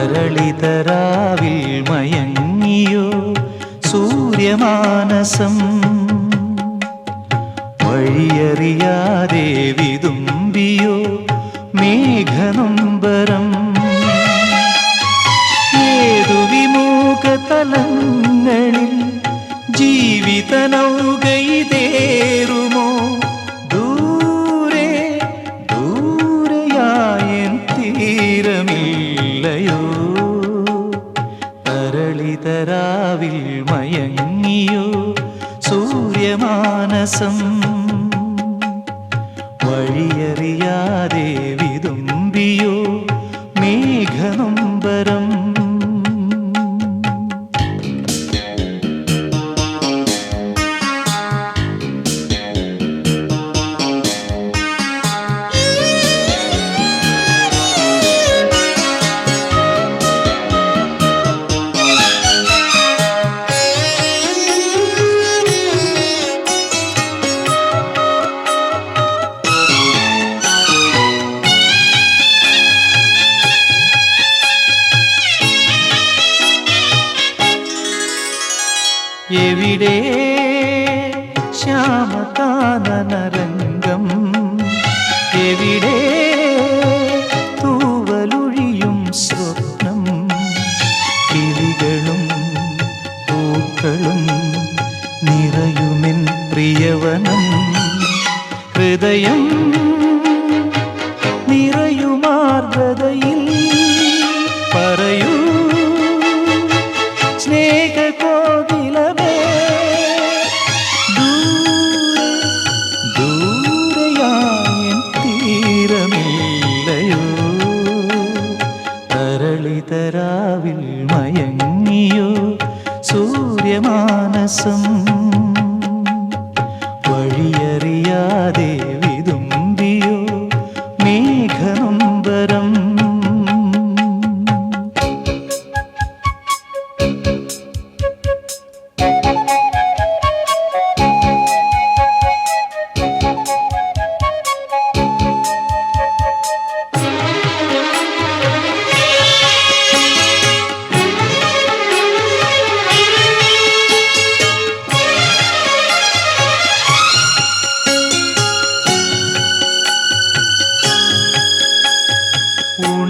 തരളിതരാവിൽ മയങ്ങിയോ സൂര്യമാനസം? വഴിയറിയാതെ വിതുമ്പിയോ മേഘനൊമ്പരം? ഏതു വിമുഖ തലങ്ങളിൽ ജീവിത തീരമില്ലയോ തരളിതരാവിൽ മയങ്ങിയോ? സൂര്യമാനസം വഴിയറിയാതെ എവിടെ? ശ്യാമകാനനരംഗം. എവിടെ? തൂവലൊഴിയും സ്വപ്നം. കിളികളും പൂക്കളും നിറയുമെൻ പ്രിയവനം. ഹൃദയം നിറയുമാർദ്രതയിൽ പറയൂ. സ്നേഹകോകിലമേ തരളിതരാവിൽ മയങ്ങിയോ? സൂര്യമാനസം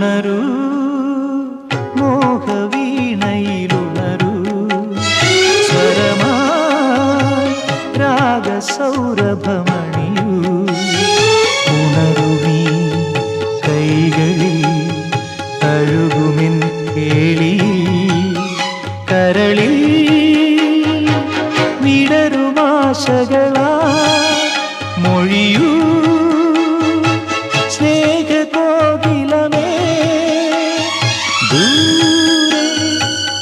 ഉണരൂ മോഹവീണയിലുണരൂ. സ്വരമായി രാഗസൗരഭമണിയൂ. ഉണരുമീ കൈകളിൽ തഴുകുമിൻ കേളി കരളിൽ വിടരുമാശകളാ.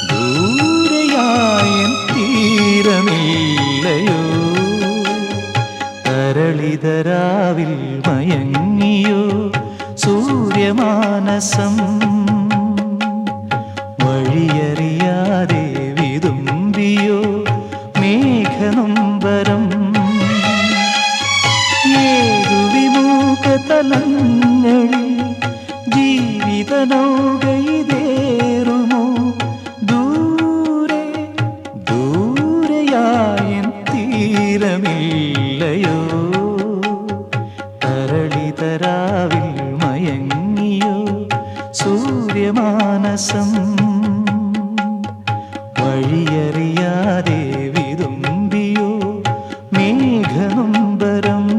ദൂരെ തരളിതരാവിൽ മയങ്ങിയോ സൂര്യമാനസം? വഴിയറിയാതെ വിതുമ്പിയോ മേഘനൊമ്പരം? ഏതു വിമുഖ തലങ്ങളിൽ മാനസം. വഴിയറിയാതെ വിതുമ്പിയോ മേഘനുംബരം